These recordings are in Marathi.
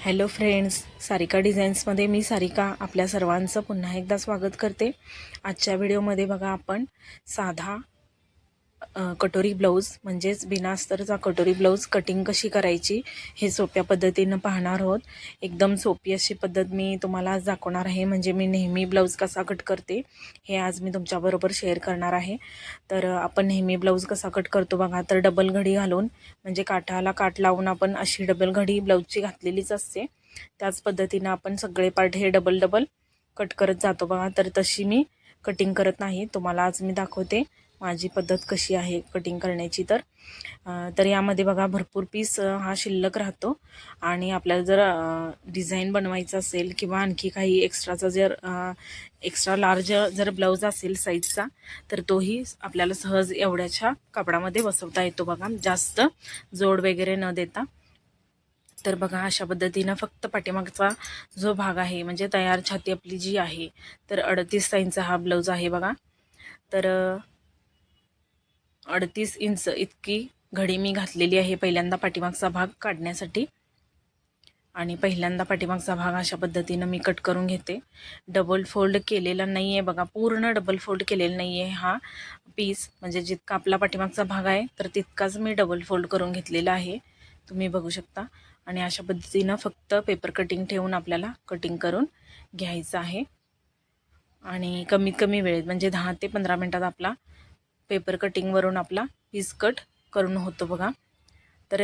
हॅलो फ्रेंड्स सारिका डिझाईन्समध्ये मी सारिका आपल्या सर्वांचं पुन्हा एकदा स्वागत करते. आजच्या व्हिडिओमध्ये बघा आपण साधा कटोरी ब्लाऊज म्हणजेच बिनास्तरचा कटोरी ब्लाऊज कटिंग कशी करायची हे सोप्या पद्धतीनं पाहणार आहोत. एकदम सोपी अशी पद्धत मी तुम्हाला आज दाखवणार आहे. म्हणजे मी नेहमी ब्लाऊज कसा कट करते हे आज मी तुमच्याबरोबर शेअर करणार आहे. तर आपण नेहमी ब्लाऊज कसा कट करतो बघा तर डबल घडी घालून म्हणजे काठाला काठ लावून आपण अशी डबल घडी ब्लाऊजची घातलेलीच असते. त्याच पद्धतीनं आपण सगळे पार्ट हे डबल डबल कट करत जातो बघा. तर तशी मी कटिंग करत नाही तुम्हाला आज मी दाखवते. माझी पद्धत कशी आहे कटिंग करण्याची तर. तर यामध्ये बघा भरपूर पीस हा शिल्लक राहतो. आणि आपल्याला जर डिझाईन बनवायचं असेल किंवा आणखी काही एक्स्ट्राचा जर एक्स्ट्रा लार्ज जर ब्लाऊज असेल साईजचा तर तोही आपल्याला सहज एवढ्याच्या कापडामध्ये बसवता येतो बघा. जास्त जोड वगैरे न देता. तर बघा अशा पद्धतीनं फक्त पाठीमागचा जो भाग आहे म्हणजे तयार छाती आपली जी आहे तर अडतीस साईजचा हा ब्लाऊज आहे बघा. तर अडतीस इंच इतकी घडी मी घातलेली आहे पहिल्यांदा पाठीमागचा भाग काढण्यासाठी. आणि पहिल्यांदा पाठीमागचा भाग अशा पद्धतीनं मी कट करून घेते. डबल फोल्ड केलेला नाही आहे बघा पूर्ण डबल फोल्ड केलेला नाही आहे हा पीस म्हणजे जितका आपला पाठीमागचा भाग आहे तर तितकाच मी डबल फोल्ड करून घेतलेला आहे. तुम्ही बघू शकता. आणि अशा पद्धतीनं फक्त पेपर कटिंग ठेवून आपल्याला कटिंग करून घ्यायचं आहे. आणि कमीत कमी वेळेत म्हणजे दहा ते पंधरा मिनटात आपला पेपर कटिंगवरून आपला पीस कट करून होतो बघा. तर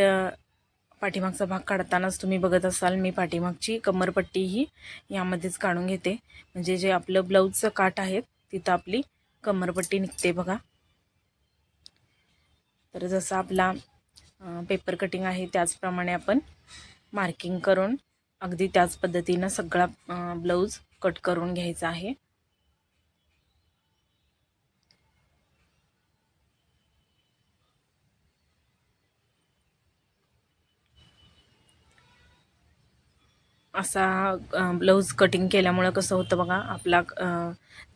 पाठीमागचा भाग काढतानाच तुम्ही बघत असाल मी पाठीमागची कमरपट्टीही यामध्येच काढून घेते. म्हणजे जे आपलं ब्लाऊजचं काठ आहे तिथं आपली कमरपट्टी निघते बघा. तर जसा आपला पेपर कटिंग आहे त्याचप्रमाणे आपण मार्किंग करून अगदी त्याच पद्धतीनं सगळा ब्लाऊज कट करून घ्यायचा आहे. असा ब्लाऊज कटिंग केल्यामुळं कसं होतं बघा आपला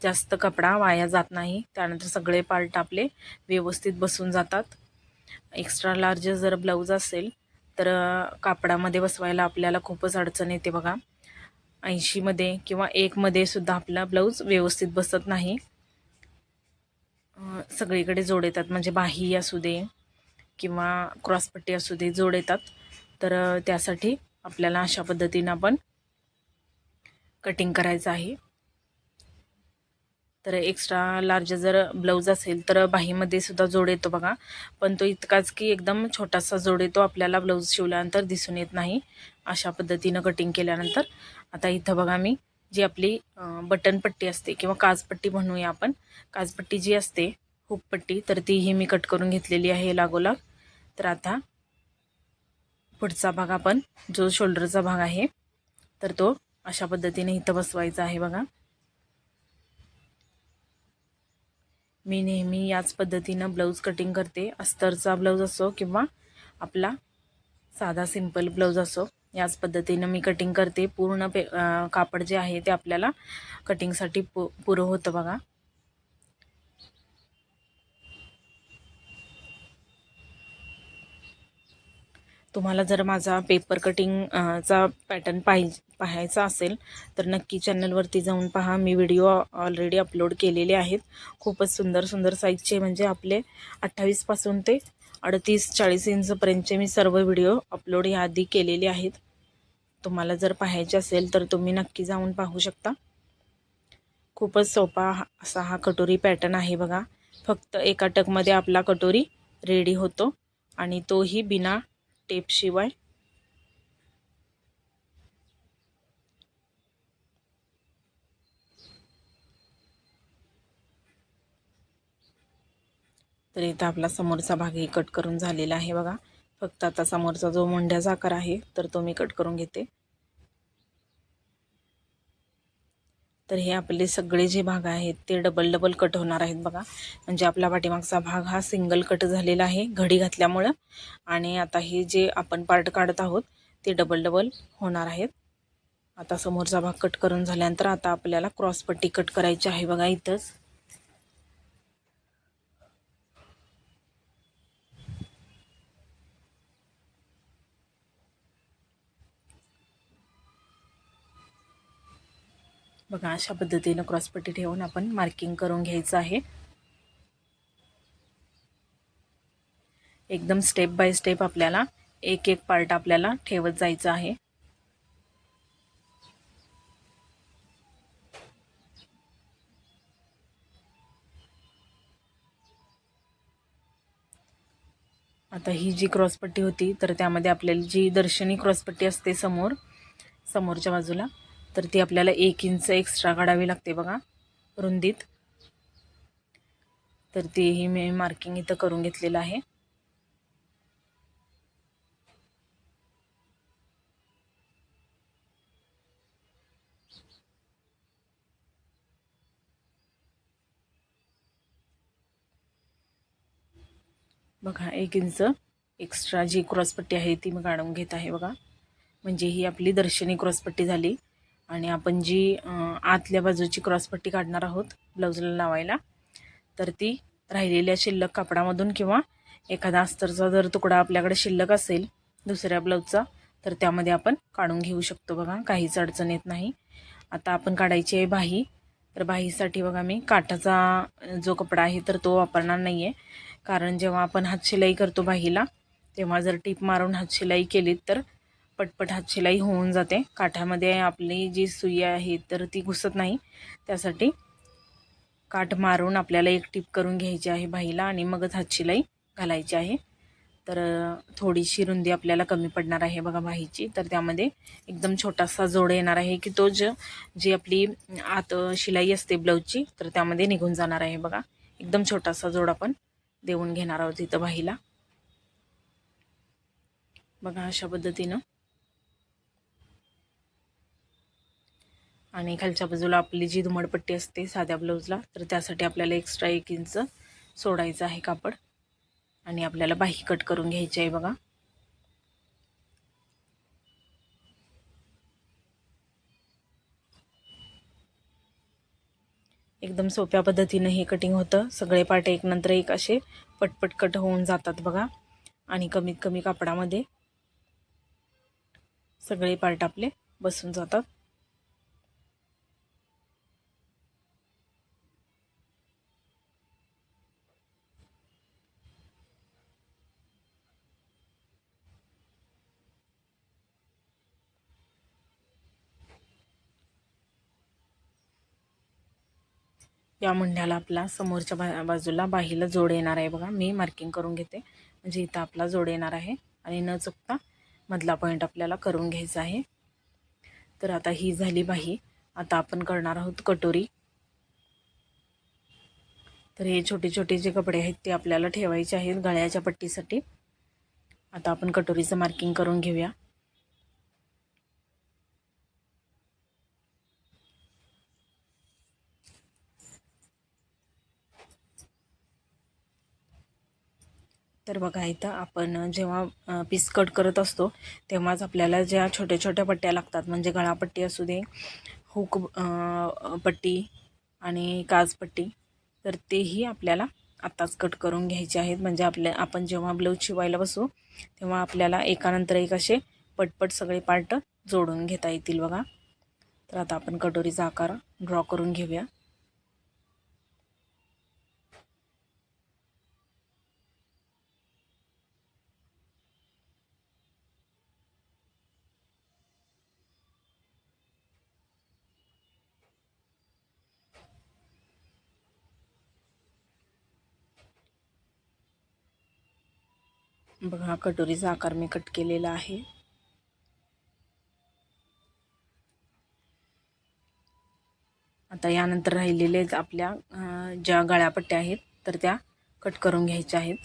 जास्त कपडा वाया जात नाही. त्यानंतर सगळे पार्ट आपले व्यवस्थित बसून जातात. एक्स्ट्रा लार्ज जर ब्लाऊज असेल तर कापडामध्ये बसवायला आपल्याला खूपच अडचण येते बघा. ऐंशीमध्ये किंवा एकमध्ये सुद्धा आपला ब्लाऊज व्यवस्थित बसत नाही. सगळीकडे जोड येतात म्हणजे बाही असू दे किंवा क्रॉसपट्टी असू दे जोड येतात. तर त्यासाठी आपल्याला अशा पद्धतीनं आपण कटिंग करायचं आहे. तर एक्स्ट्रा लार्ज जर ब्लाऊज असेल तर बाहीमध्ये सुद्धा जोड येतो बघा. पण तो इतकाच की एकदम छोटासा जोड येतो आपल्याला ब्लाऊज शिवल्यानंतर दिसून येत नाही. अशा पद्धतीनं कटिंग केल्यानंतर आता इथं बघा मी जी आपली बटन बटनपट्टी असते किंवा काजपट्टी म्हणूया आपण. काजपट्टी जी असते हुकपट्टी तर तीही मी कट करून घेतलेली आहे लागोलाग. तर आता पुढचा भाग आपण जो शोल्डरचा भाग आहे तर तो अशा पद्धतीने इथं बसवायचा आहे बघा. मी नेहमी याच पद्धतीनं ब्लाऊज कटिंग करते. अस्तरचा ब्लाऊज असो किंवा आपला साधा सिंपल ब्लाऊज असो याच पद्धतीनं मी कटिंग करते. पूर्ण पे कापड जे आहे ते आपल्याला कटिंगसाठी पु पुरं होतं बघा. तुम्हाला जर माझा पेपर कटिंग चा पॅटर्न पाहिजे पाहायचा असेल तर नक्की चॅनलवरती जाऊन पहा. मी व्हिडिओ ऑलरेडी अपलोड केलेले आहेत. खूपच सुंदर सुंदर साईजचे म्हणजे आपले अठ्ठावीसपासून ते अडतीस चाळीस इंचपर्यंतचे मी सर्व व्हिडिओ अपलोड याआधी केलेले आहेत. तुम्हाला जर पाहायचे असेल तर तुम्ही नक्की जाऊन पाहू शकता. खूपच सोपा हा- असा हा कटोरी पॅटर्न आहे बघा. फक्त एका टकमध्ये आपला कटोरी रेडी होतो. आणि तोही बिना टेपशिवाय. तर इथं आपला समोरचा भागही कट करून झालेला आहे बघा. फक्त आता समोरचा जो मुंड्याचा आकार आहे तर तो मी कट करून घेते. तर हे आपले सगळे जे भाग आहेत ते डबल डबल कट होणार आहेत बघा. म्हणजे आपला पाठीमागचा भाग हा सिंगल कट झालेला आहे घडी घातल्यामुळं. आणि आता हे जे आपण पार्ट काढत आहोत ते डबल डबल होणार आहेत. आता समोरचा भाग कट करून झाल्यानंतर आता आपल्याला क्रॉसपट्टी कट करायची आहे बघा इथंच. बघा अशा पद्धतीनं क्रॉसपट्टी ठेवून आपण मार्किंग करून घ्यायचं आहे. एकदम स्टेप बाय स्टेप आपल्याला एक एक पार्ट आपल्याला ठेवत जायचं आहे. आता ही जी क्रॉसपट्टी होती तर त्यामध्ये आपल्याला जी दर्शनी क्रॉसपट्टी असते समोर समोरच्या बाजूला तर ती आपल्याला एक इंच एक्स्ट्रा काढावी लागते बघा रुंदीत. तर तेही मी मार्किंग इथं करून घेतलेलं आहे. बघा एक इंच एक्स्ट्रा जी क्रॉसपट्टी आहे ती मी काढून घेत आहे बघा. म्हणजे ही आपली दर्शनी क्रॉसपट्टी झाली. आणि आपण जी आतल्या बाजूची क्रॉसपट्टी काढणार आहोत ब्लाऊजला लावायला तर ती राहिलेल्या शिल्लक कापडामधून किंवा एखादा अस्तरचा जर तुकडा आपल्याकडे शिल्लक असेल दुसऱ्या ब्लाऊजचा तर त्यामध्ये आपण काढून घेऊ शकतो बघा काहीच अडचण येत नाही. आता आपण काढायची आहे बाही तर बाहीसाठी बघा मी काठाचा जो कपडा आहे तर तो वापरणार नाही आहे कारण जेव्हा आपण हातशिलाई करतो बाहीला तेव्हा जर टीप मारून हातशिलाई केलीत तर पटपट हातशिलाई होऊन जाते. काठामध्ये आपली जी सुई आहे तर ती घुसत नाही. त्यासाठी काठ मारून आपल्याला एक टिप करून घ्यायची आहे बाहीला आणि मगच हातशिलाई घालायची आहे. तर थोडीशी रुंदी आपल्याला कमी पडणार आहे बघा बाहीची तर त्यामध्ये एकदम छोटासा जोड येणार आहे की तो ज जी आपली आत शिलाई असते ब्लाऊजची तर त्यामध्ये निघून जाणार आहे बघा. एकदम छोटासा जोड आपण देऊन घेणार आहोत इथं बाहीला बघा अशा पद्धतीनं आणि खालच्या बाजूला आपली जी धुमडपट्टी असते साध्या ब्लाऊजला तर त्यासाठी आपल्याला एक्स्ट्रा एक इंच सोडायचं आहे कापड. आणि आपल्याला बाही कट करून घ्यायची आहे बघा. एकदम सोप्या पद्धतीनं हे कटिंग होतं. सगळे पार्ट एक नंतर एक असे पटपट कट होऊन जातात बघा. आणि कमीत कमी कापडामध्ये सगळे पार्ट आपले बसून जातात. या मुंढ्याला आपला समोरच्या बा बाजूला बाहीला जोड येणार आहे बघा. मी मार्किंग करून घेते. म्हणजे इथं आपला जोड येणार आहे. आणि न चुकता मधला पॉईंट आपल्याला करून घ्यायचा आहे. तर आता ही झाली बाही. आता आपण करणार आहोत कटोरी. तर हे छोटे छोटे जे कपडे आहेत ते आपल्याला ठेवायचे आहेत गळ्याच्या पट्टीसाठी. आता आपण कटोरीचं मार्किंग करून घेऊया. तर बघा इथं आपण जेव्हा पीस कट करत असतो तेव्हाच आपल्याला ज्या छोट्या छोट्या पट्ट्या लागतात म्हणजे गळापट्टी असू दे हुक पट्टी आणि काजपट्टी तर तेही आपल्याला आत्ताच कट करून घ्यायचे आहेत. म्हणजे आपल्या आपण जेव्हा ब्लाऊज शिवायला बसू तेव्हा आपल्याला एकानंतर एक असे पटपट सगळे पार्ट जोडून घेता येतील बघा. तर आता आपण कटोरीचा आकार ड्रॉ करून घेऊया. बघा कटोरीचा आकार मी कट केलेला आहे. आता यानंतर राहिलेले आपल्या ज्या गळ्यापट्ट्या आहेत तर त्या कट करून घ्यायच्या आहेत.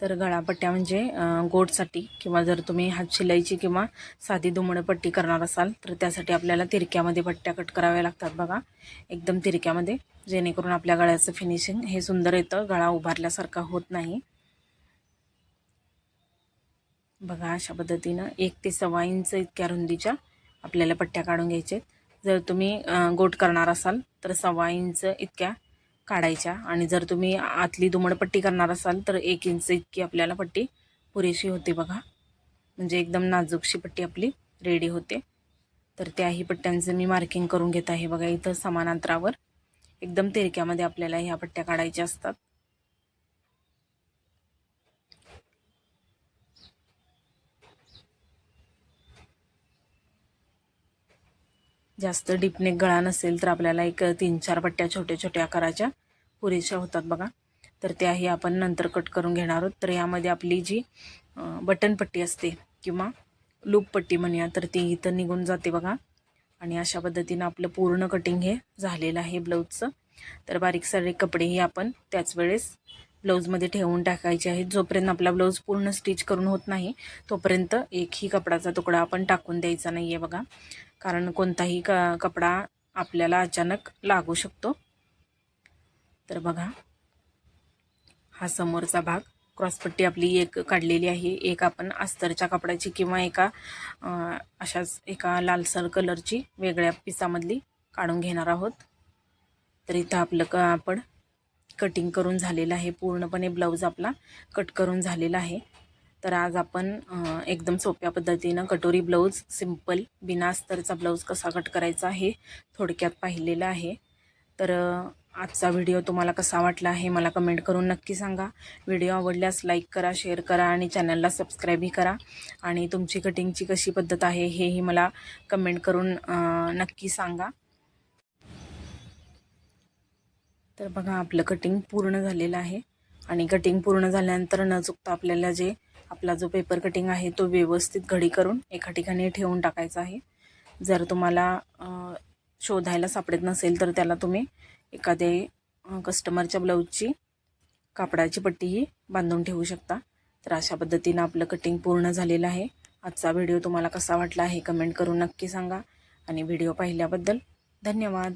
तर गळापट्ट्या म्हणजे गोटसाठी किंवा जर तुम्ही हात शिलाईची किंवा साधी दुमडपट्टी करणार असाल तर त्यासाठी आपल्याला तिरक्यामध्ये पट्ट्या कट कराव्या लागतात बघा. एकदम तिरक्यामध्ये जेणेकरून आपल्या गळ्याचं फिनिशिंग हे सुंदर येतं. गळा उभारल्यासारखा होत नाही. बघा अशा पद्धतीनं एक ते सव्वा इंच इतक्या रुंदीच्या आपल्याला पट्ट्या काढून घ्यायचे जर तुम्ही गोट करणार असाल तर सव्वा इंच इतक्या काढायच्या. आणि जर तुम्ही आतली दुमडपट्टी करणार असाल तर एक इंच इतकी आपल्याला पट्टी पुरेशी होते बघा. म्हणजे एकदम नाजूकशी पट्टी आपली रेडी होते. तर त्याही पट्ट्यांचं मी मार्किंग करून घेत आहे बघा इथं समान अंतरावर एकदम तिरक्यामध्ये आपल्याला ह्या पट्ट्या काढायच्या असतात. जास्त डीपने गळा नसेल तर आपल्याला एक तीन चार पट्ट्या छोट्या छोट्या आकाराच्या पुरेशा होतात बघा. तर त्याही आपण नंतर कट करून घेणार आहोत. तर यामध्ये आपली जी बटन पट्टी असते किंवा लूप पट्टी म्हणूया तर ती इथं निघून जाते बघा. आणि अशा पद्धतीनं आपलं पूर्ण कटिंग हे झालेलं आहे ब्लाऊजचं तर बारीक सारे कपडेही आपण त्याच वेळेस ब्लाऊजमध्ये ठेवून टाकायचे आहेत. जोपर्यंत आपला ब्लाऊज पूर्ण स्टिच करून होत नाही तोपर्यंत एकही कपडाचा तुकडा आपण टाकून द्यायचा नाही आहे बघा. कारण कोणताही क कपडा आपल्याला अचानक लागू शकतो. तर बघा हा समोरचा भाग क्रॉसपट्टी आपली एक काढलेली आहे. एक आपण अस्तरच्या कपड्याची किंवा एका अशाच एका लालसर कलरची वेगळ्या पिसामधली काढून घेणार आहोत. तर इथं आपलं कापड आपण कटिंग करून झालेलं आहे. पूर्णपणे ब्लाऊज आपला कट करून झालेला आहे. तर आज आपण एकदम सोप्या पद्धतीनं कटोरी ब्लाऊज सिंपल बिना अस्तरचा ब्लाऊज कसा कट करायचा हे थोडक्यात पाहिलेलं आहे. तर आजचा व्हिडिओ तुम्हाला कसा वाटला हे मला कमेंट करून नक्की सांगा. व्हिडिओ आवडल्यास लाईक करा शेअर करा आणि चॅनलला सबस्क्राईबही करा. आणि तुमची कटिंगची कशी पद्धत आहे हेही मला कमेंट करून नक्की सांगा. तर बघा आपलं कटिंग पूर्ण झालेलं आहे. आणि कटिंग पूर्ण झाल्यानंतर न चुकता आपल्याला जे आपला जो पेपर कटिंग आहे तो व्यवस्थित घडी करून एका ठिकाणी ठेवून टाकायचा आहे. जर तुम्हाला शोधायला सापडत नसेल तर त्याला तुम्ही एखादे कस्टमरच्या ब्लाऊजची कापडाची पट्टीही बांधून ठेवू शकता. तर अशा पद्धतीनं आपलं कटिंग पूर्ण झालेलं आहे. आजचा व्हिडिओ तुम्हाला कसा वाटला हे कमेंट करून नक्की सांगा. आणि व्हिडिओ पाहिल्याबद्दल धन्यवाद.